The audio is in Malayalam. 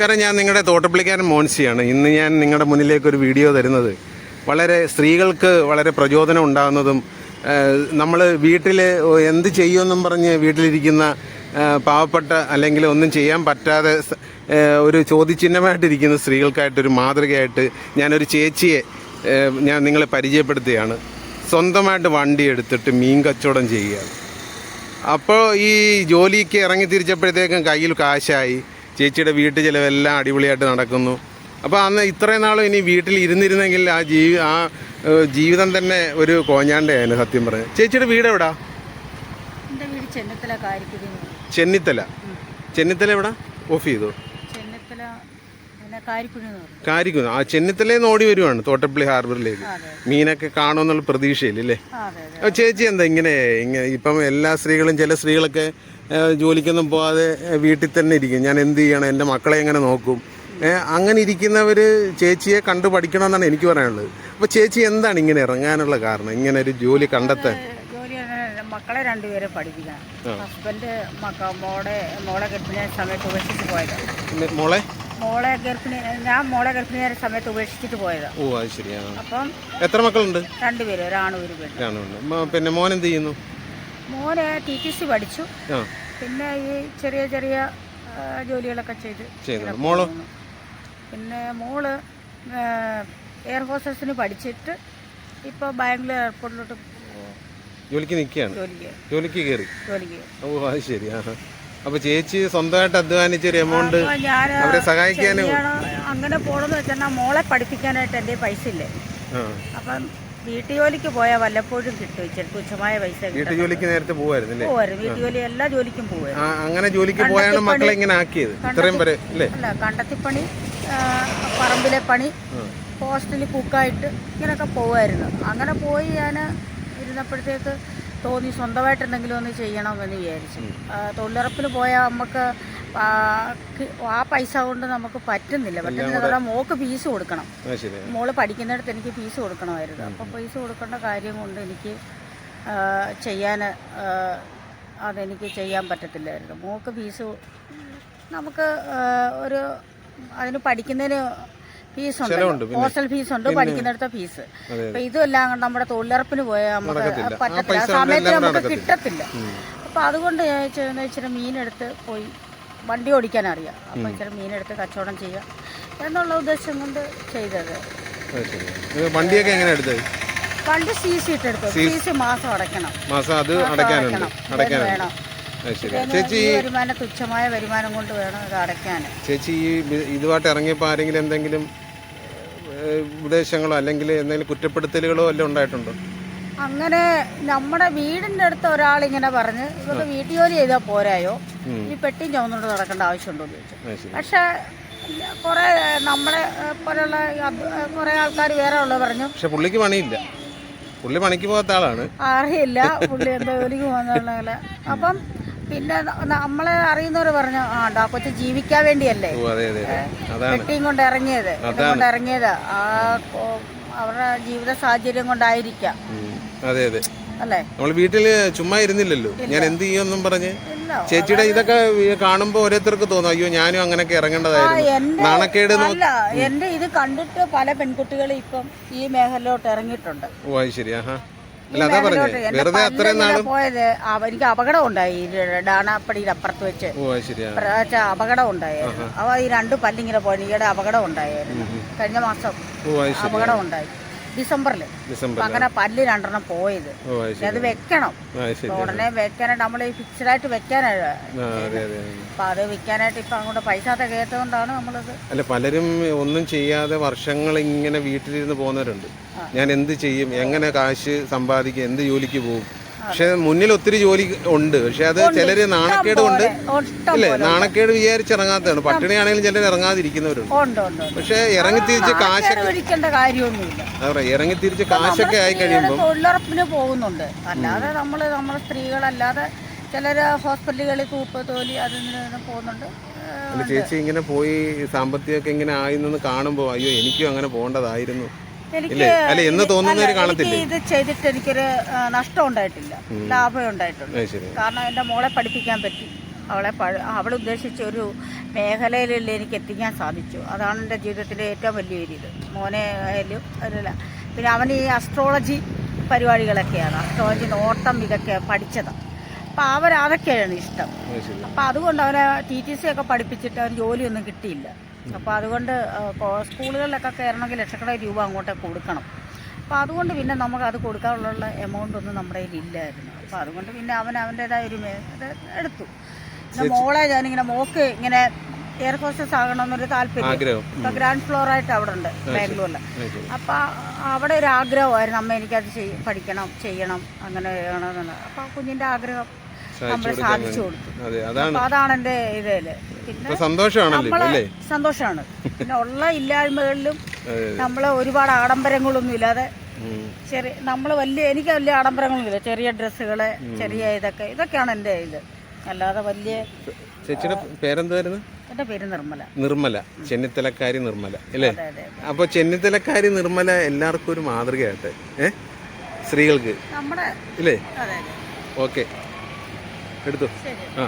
നമസ്കാരം ഞാൻ നിങ്ങളുടെ തോട്ടപ്പള്ളിക്കാരൻ മോൻസിയാണ്. ഇന്ന് ഞാൻ നിങ്ങളുടെ മുന്നിലേക്ക് ഒരു വീഡിയോ തരുന്നത്. വളരെ സ്ത്രീകൾക്ക് വളരെ പ്രചോദനം ഉണ്ടാകുന്നതും നമ്മൾ വീട്ടിൽ എന്ത് ചെയ്യുമെന്നും പറഞ്ഞ് വീട്ടിലിരിക്കുന്ന പാവപ്പെട്ട അല്ലെങ്കിൽ ഒന്നും ചെയ്യാൻ പറ്റാതെ ഒരു ചോദ്യചിഹ്നമായിട്ടിരിക്കുന്ന സ്ത്രീകൾക്കായിട്ടൊരു മാതൃകയായിട്ട് ഞാനൊരു ചേച്ചിയെ ഞാൻ നിങ്ങളെ പരിചയപ്പെടുത്തുകയാണ്. സ്വന്തമായിട്ട് വണ്ടി എടുത്തിട്ട് മീൻ കച്ചവടം ചെയ്യുകയാണ്. അപ്പോൾ ഈ ജോലിക്ക് ഇറങ്ങി തിരിച്ചപ്പോഴത്തേക്കും കയ്യിൽ കാശായി. ചേച്ചിയുടെ വീട്ടു ചിലവെല്ലാം അടിപൊളിയായിട്ട് നടക്കുന്നു. അപ്പോൾ അന്ന് ഇത്രയും നാളും ഇനി വീട്ടിൽ ഇരുന്നിരുന്നെങ്കിൽ ആ ജീ ആ ജീവിതം തന്നെ ഒരു കോഞ്ഞാണ്ടയായിരുന്നു സത്യം പറഞ്ഞു. ചേച്ചിയുടെ വീട് എവിടാ? ചെന്നിത്തല ചെന്നിത്തല. എവിടാ? ഓഫ് ചെയ്തു? കാരിക്കുന്നു ആ ചെന്നിത്തലേന്ന് ഓടി വരുവാണ് തോട്ടപ്പള്ളി ഹാർബറിലേക്ക്. മീനൊക്കെ കാണുമെന്നുള്ള പ്രതീക്ഷയില്ലേ ചേച്ചി എന്താ ഇങ്ങനെ ഇങ്ങനെ ഇപ്പം എല്ലാ സ്ത്രീകളും ചില സ്ത്രീകളൊക്കെ ജോലിക്കൊന്നും പോകാതെ വീട്ടിൽ തന്നെ ഇരിക്കും. ഞാൻ എന്ത് ചെയ്യണം? എന്റെ മക്കളെ എങ്ങനെ നോക്കും? അങ്ങനെ ഇരിക്കുന്നവർ ചേച്ചിയെ കണ്ടു പഠിക്കണമെന്നാണ് എനിക്ക് പറയാനുള്ളത്. അപ്പോൾ ചേച്ചി എന്താണ് ഇങ്ങനെ ഇറങ്ങാനുള്ള കാരണം? ഇങ്ങനെ ഒരു ജോലി കണ്ടെത്താൻ. മക്കളെ രണ്ടുപേരെ പഠിപ്പിക്കണം. ഹസ്ബൻഡ് മോളെ മോളെ ഗർഭിണിയായ സമയത്ത് ഉപേക്ഷിച്ച് പോയതാണ് മോളെ? മോളെ ഗർഭിണി ഞാൻ മോളെ ഗർഭിണിയായ സമയത്ത് ഉപേക്ഷിച്ചിട്ട് പോയതാണ് ഓ അത് ശരിയാണ് അപ്പം എത്ര മക്കളുണ്ട്? രണ്ടുപേരും ഒരാണും ഒരു പെണ്ണും. പിന്നെ മോൻ എന്ത് ചെയ്യുന്നു? മോനെ ടി ടി സി പഠിച്ചു. പിന്നെ ഈ ചെറിയ ചെറിയ ജോലികളൊക്കെ ചെയ്ത് മോൾ? പിന്നെ മോൾ എയർ ഹോസ്റ്റസിന് പഠിച്ചിട്ട് ഇപ്പോൾ ബാംഗ്ലൂർ എയർപോർട്ടിലോട്ട് ജോലിക്ക് നിൽക്കുകയാണ്. ജോലിക്ക്. കയറി. ജോലിക്ക് ഓ അത് ശരി. ആ. അപ്പോൾ ചേച്ചി സ്വന്തമായിട്ട് അധ്വാനിച്ചൊരു എമൗണ്ട് അവരെ സഹായിക്കാനും അങ്ങനെ പോണെന്ന് വെച്ചാൽ മോളെ പഠിപ്പിക്കാനായിട്ട് എന്റെ പൈസ ഇല്ലേ? അപ്പം വീട്ടു ജോലിക്ക് പോയാൽ വല്ലപ്പോഴും കിട്ടും. ഇച്ചിരി തുച്ഛമായ പൈസ വീട്ടു ജോലിക്ക് നേരത്തെ പോകുമായിരുന്നു അല്ലേ? പോവാറ് വീട്ടു ജോലി എല്ലാ ജോലിക്കും പോവാ അങ്ങനെ ജോലിക്ക് പോയാണ് മക്കളെ ഇങ്ങനെ ആക്കിയത്. ഇത്രയും വരെ അല്ലേ? കണ്ടത്തിപ്പണി പറമ്പിലെ പണി. ഹോസ്റ്റലിൽ കുക്കായിട്ട് ഇങ്ങനെയൊക്കെ പോവായിരുന്നു. അങ്ങനെ പോയി ഞാൻ ഇരുന്നപ്പോഴത്തേക്ക് തോന്നി സ്വന്തമായിട്ട് എന്തെങ്കിലും ഒന്ന് ചെയ്യണമെന്ന് വിചാരിച്ചു. തൊഴിലുറപ്പിൽ പോയാൽ നമുക്ക് ആ, പൈസ കൊണ്ട് നമുക്ക് പറ്റുന്നില്ല. പറ്റുന്നില്ല മോക്ക് ഫീസ് കൊടുക്കണം. മോൾ പഠിക്കുന്നിടത്ത് എനിക്ക് ഫീസ് കൊടുക്കണമായിരുന്നു. അപ്പം ഫീസ് കൊടുക്കേണ്ട കാര്യം കൊണ്ട് എനിക്ക് ചെയ്യാൻ അതെനിക്ക് ചെയ്യാൻ പറ്റത്തില്ലായിരുന്നു. മോക്ക് ഫീസ് നമുക്ക് ഒരു അതിന് പഠിക്കുന്നതിന് ഫീസ് ചെലവുണ്ട് ഉണ്ട് ഹോസ്റ്റൽ ഫീസ് ഉണ്ട് പഠിക്കുന്നിടത്തെ ഫീസ്. അപ്പൊ കൊണ്ട് നമ്മുടെ തൊഴിലുറപ്പിന് പോയാൽ നമുക്ക് പറ്റത്തില്ല. സമയത്ത് നമുക്ക് കിട്ടത്തില്ല. അപ്പൊ അതുകൊണ്ട് ഞാൻ ചെയ്യുന്ന ഇച്ചിരി മീനെടുത്ത് പോയി വണ്ടി ഓടിക്കാൻ അറിയാം അപ്പൊ ഇച്ചിരി മീനെടുത്ത് കച്ചവടം ചെയ്യാം എന്നുള്ള ഉദ്ദേശം കൊണ്ട് ചെയ്തത്. വണ്ടിയൊക്കെ എങ്ങനെ എടുത്തത്? വണ്ടി സി സി ഇട്ടെടുത്തു സി സി മാസം അടയ്ക്കണം. മാസം അത് അടയ്ക്കാനുണ്ട്. അടയ്ക്കാനുണ്ട്. ചേച്ചി ഈ വരുമാനം തുച്ഛമായ വരുമാനം കൊണ്ട് വേണം ഇത് അടയ്ക്കാൻ. ചേച്ചി ഈ ഇതുമായിട്ട് ഇറങ്ങിയപ്പോൾ ആരെങ്കിലും എന്തെങ്കിലും ഉപദേശങ്ങളോ അല്ലെങ്കിൽ എന്തെങ്കിലും കുറ്റപ്പെടുത്തലുകളോ എല്ലാം ഉണ്ടായിട്ടുണ്ടോ? അങ്ങനെ നമ്മുടെ വീടിന്റെ അടുത്ത് ഒരാൾ ഇങ്ങനെ പറഞ്ഞ് ഇവർക്ക് വീട്ടു ജോലി ചെയ്താൽ പോരായോ? ഈ പെട്ടിയും ചുമന്നുകൊണ്ട് നടക്കേണ്ട ആവശ്യമുണ്ടോ? എന്ന് ചോദിച്ചു. പക്ഷെ കുറെ നമ്മളെ പോലെയുള്ള പോലുള്ള കുറെ ആൾക്കാർ വേറെ ഉള്ളത് പറഞ്ഞു. പക്ഷെ പുള്ളിക്ക് പണിയില്ല. പുള്ളി പണിക്ക് പോകാത്ത ആളാണ്. അറിയില്ല. പുള്ളി എന്താ ജോലിക്ക് പോകുന്നുള്ള അപ്പം പിന്നെ നമ്മളെ അറിയുന്നവർ പറഞ്ഞു ആ ഡാ കൊച്ചു ജീവിക്കാൻ വേണ്ടിയല്ലേ? പെട്ടിയും കൊണ്ട് ഇറങ്ങിയത്. കൊണ്ട് ഇറങ്ങിയത്. ആ അവരുടെ ജീവിത സാഹചര്യം കൊണ്ടായിരിക്കാം. അതെ അതെ. അല്ലേ? നമ്മൾ വീട്ടിൽ ചുമ്മാ ഇരുന്നില്ലല്ലോ. ഞാൻ എന്ത് ചെയ്യുമെന്നും പറഞ്ഞ് ചേച്ചിയുടെ ഇതൊക്കെ കാണുമ്പോ ഓരോരുത്തർക്ക് തോന്നും അയ്യോ ഞാനും അങ്ങനെയൊക്കെ ഇറങ്ങേണ്ടതായിരുന്നു. നാണക്കേട് എന്റെ ഇത് കണ്ടിട്ട് പല പെൺകുട്ടികളും ഇപ്പം ഈ മേഖലയിലോട്ട് ഇറങ്ങിയിട്ടുണ്ട്. ഓ അത് ശരി. ആഹാ. വെറുതെ അത്രയും നാളും പോയത് എനിക്ക് അപകടം ഉണ്ടായി. ഡാണാപ്പടിയുടെ അപ്പുറത്ത് വെച്ച്. അപകടം ഉണ്ടായിരുന്നു. അപ്പൊ ഈ രണ്ട് പല്ലിങ്ങനെ പോയി ഈയിടെ അപകടം ഉണ്ടായിരുന്നു. കഴിഞ്ഞ മാസം അപകടം ഉണ്ടായി. ഡിസംബറിൽ അങ്ങനെ പല്ല് രണ്ടെണ്ണം പോയത്. അത് വെക്കണം. ഉടനെ വെക്കാനായിട്ട് നമ്മൾ ഈ ഫിക്സഡ് ആയിട്ട് വെക്കാനായിട്ട് അതെ. അപ്പൊ വിൽക്കാനായിട്ട് ഇപ്പൊ അങ്ങോട്ട് പൈസ കേട്ടതുകൊണ്ടാണ് നമ്മളത്. അല്ല പലരും ഒന്നും ചെയ്യാതെ വർഷങ്ങൾ ഇങ്ങനെ വീട്ടിലിരുന്ന് പോകുന്നവരുണ്ട്. ഞാൻ എന്ത് ചെയ്യും? എങ്ങനെ കാശ് സമ്പാദിക്കും? എന്ത് ജോലിക്ക് പോകും? പക്ഷെ മുന്നിൽ ഒത്തിരി ജോലി ഉണ്ട്. പക്ഷെ അത് ചിലര് നാണക്കേട് കൊണ്ട് അല്ലേ നാണക്കേട് വിചാരിച്ചിറങ്ങാത്തതാണ്. പട്ടിണിയാണെങ്കിലും ചിലർ ഇറങ്ങാതിരിക്കുന്നവരുണ്ട്. പക്ഷെ ഇറങ്ങി തിരിച്ച് കാശൊക്കെ കാര്യമൊന്നുമില്ല. ഇറങ്ങി തിരിച്ച് കാശൊക്കെ ആയി കഴിയുമ്പോൾ തൊഴിലുറപ്പിന് പോകുന്നുണ്ട്. അല്ലാതെ നമ്മൾ നമ്മുടെ സ്ത്രീകളല്ലാതെ ചിലര് ഹോസ്പിറ്റലുകളിൽ തൂപ്പ് തോലി അതിന് പോകുന്നുണ്ട്. ചേച്ചി ഇങ്ങനെ പോയി സാമ്പത്തികമൊക്കെ ഇങ്ങനെ ആയിന്ന് കാണുമ്പോൾ അയ്യോ എനിക്കും അങ്ങനെ പോകേണ്ടതായിരുന്നു. അല്ല എന്ന് തോന്നുന്നവര് ഇത് ചെയ്തിട്ട് എനിക്കൊരു നഷ്ടം ഉണ്ടായിട്ടില്ല. ലാഭം ഉണ്ടായിട്ടുണ്ട്. കാരണം എന്റെ മോളെ പഠിപ്പിക്കാൻ പറ്റി. അവളെ അവൾ ഉദ്ദേശിച്ച ഒരു മേഖലയിലുള്ള എനിക്ക് എത്തിക്കാൻ സാധിച്ചു. അതാണ് എന്റെ ജീവിതത്തിലെ ഏറ്റവും വലിയൊരു ഇത്. മോനെ ആയാലും അല്ല. പിന്നെ അവൻ ഈ അസ്ട്രോളജി പരിപാടികളൊക്കെയാണ്. അസ്ട്രോളജി നോട്ടം ഇതൊക്കെ പഠിച്ചതാണ് അപ്പം അവരതൊക്കെയാണ് ഇഷ്ടം. അപ്പം അതുകൊണ്ട് അവനെ ടി ടി സി ഒക്കെ പഠിപ്പിച്ചിട്ട് അവന് ജോലിയൊന്നും കിട്ടിയില്ല. അപ്പോൾ അതുകൊണ്ട് സ്കൂളുകളിലൊക്കെ കയറണമെങ്കിൽ ലക്ഷക്കണക്കിന് രൂപ അങ്ങോട്ട് കൊടുക്കണം. അപ്പോൾ അതുകൊണ്ട് പിന്നെ നമുക്ക് അത് കൊടുക്കാനുള്ള എമൗണ്ട് ഒന്നും നമ്മുടെ കയ്യിൽ ഇല്ലായിരുന്നു. അപ്പോൾ അതുകൊണ്ട് പിന്നെ അവൻ അവന്റേതായ ഒരു എടുത്തു. പിന്നെ മോളെ ഞാനിങ്ങനെ മോക്ക് ഇങ്ങനെ എയർ ഹോസ്റ്റസ് ആകണമെന്നൊരു താല്പര്യം. ഇപ്പോൾ ഗ്രാൻഡ് ഫ്ലോർ ആയിട്ട് അവിടെ ഉണ്ട് ബാംഗ്ലൂരിൽ അപ്പോൾ അവിടെ ഒരു ആഗ്രഹമായിരുന്നു അമ്മ എനിക്കത് ചെയ് പഠിക്കണം ചെയ്യണം അങ്ങനെ ചെയ്യണമെന്നുള്ളത് അപ്പോൾ കുഞ്ഞിന്റെ ആഗ്രഹം നമ്മൾ സാധിച്ചു കൊടുത്തു. അതെ അതാണ് ഇതിൽ പിന്നെ സന്തോഷമാണ്. പിന്നെ ഉള്ള ഇല്ലായ്മകളിലും നമ്മൾ ഒരുപാട് ആഡംബരങ്ങളൊന്നും ഇല്ലാതെ ചെറിയ നമ്മൾ വലിയ എനിക്ക് വലിയ ആഡംബരങ്ങളൊന്നുമില്ല. ചെറിയ ഡ്രസ്സുകൾ ചെറിയ ഇതൊക്കെ ഇതൊക്കെയാണ് എന്റെ ഇത്. അല്ലാതെ വലിയ ചേച്ചിയുടെ പേരെന്തായിരുന്നു? എന്റെ പേര് നിർമ്മല. നിർമ്മല ചെന്നിത്തലക്കാരി നിർമ്മല അല്ലേ? അപ്പോൾ ചെന്നിത്തലക്കാരി നിർമ്മല എല്ലാവർക്കും ഒരു മാതൃകയാട്ടെ ഏ? സ്ത്രീകൾക്ക്. നമ്മുടെ ഇല്ലേ? ഓക്കെ. എടുത്തു. ആ.